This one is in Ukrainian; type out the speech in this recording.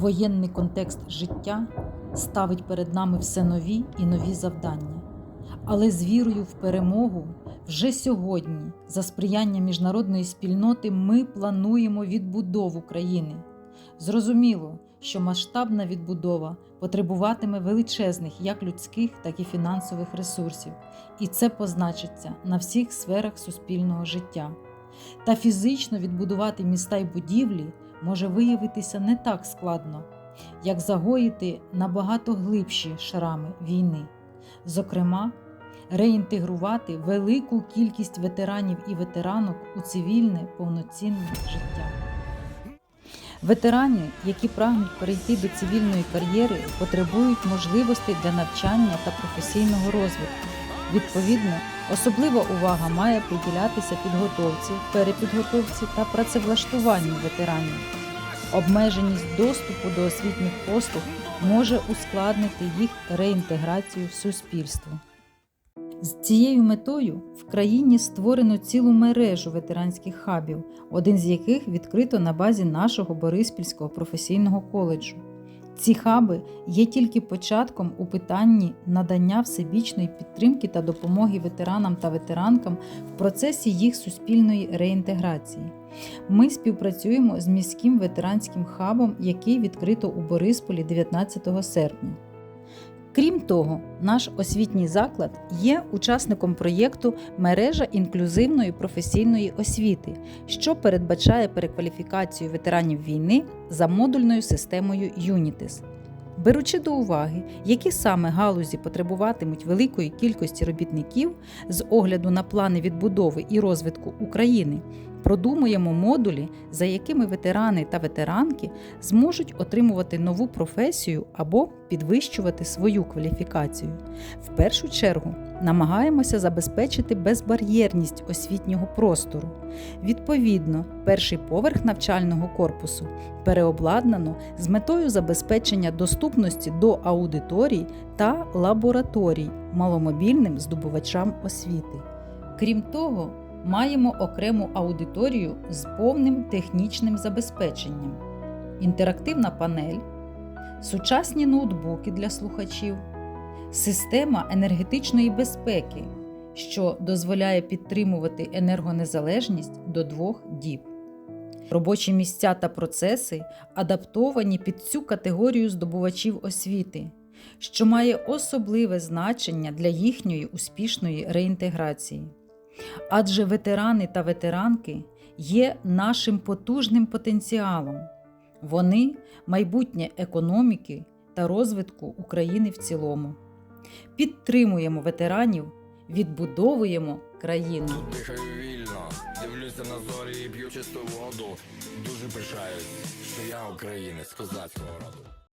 Воєнний контекст життя ставить перед нами все нові і нові завдання. Але з вірою в перемогу вже сьогодні, за сприяння міжнародної спільноти, ми плануємо відбудову країни. Зрозуміло, що масштабна відбудова потребуватиме величезних як людських, так і фінансових ресурсів, і це позначиться на всіх сферах суспільного життя. Та фізично відбудувати міста й будівлі може виявитися не так складно, як загоїти набагато глибші шрами війни. Зокрема, реінтегрувати велику кількість ветеранів і ветеранок у цивільне повноцінне життя. Ветерани, які прагнуть перейти до цивільної кар'єри, потребують можливостей для навчання та професійного розвитку. Відповідно, особлива увага має приділятися підготовці, перепідготовці та працевлаштуванню ветеранів. Обмеженість доступу до освітніх послуг може ускладнити їх реінтеграцію в суспільство. З цією метою в країні створено цілу мережу ветеранських хабів, один з яких відкрито на базі нашого Бориспільського професійного коледжу. Ці хаби є тільки початком у питанні надання всебічної підтримки та допомоги ветеранам та ветеранкам в процесі їх суспільної реінтеграції. Ми співпрацюємо з міським ветеранським хабом, який відкрито у Борисполі 19 серпня. Крім того, наш освітній заклад є учасником проєкту Мережа інклюзивної професійної освіти, що передбачає перекваліфікацію ветеранів війни за модульною системою Юнітис. Беручи до уваги, які саме галузі потребуватимуть великої кількості робітників з огляду на плани відбудови і розвитку України, продумуємо модулі, за якими ветерани та ветеранки зможуть отримувати нову професію або підвищувати свою кваліфікацію. В першу чергу намагаємося забезпечити безбар'єрність освітнього простору. Відповідно, перший поверх навчального корпусу переобладнано з метою забезпечення доступності до аудиторій та лабораторій маломобільним здобувачам освіти. Крім того, маємо окрему аудиторію з повним технічним забезпеченням, інтерактивна панель, сучасні ноутбуки для слухачів, система енергетичної безпеки, що дозволяє підтримувати енергонезалежність до двох діб. Робочі місця та процеси адаптовані під цю категорію здобувачів освіти, що має особливе значення для їхньої успішної реінтеграції. Адже ветерани та ветеранки є нашим потужним потенціалом. Вони майбутнє економіки та розвитку України в цілому. Підтримуємо ветеранів, відбудовуємо країну. Дихаю вільно, дивлюся на зорі і п'ю чисту воду. Дуже пишаюсь, що я українець козацького роду.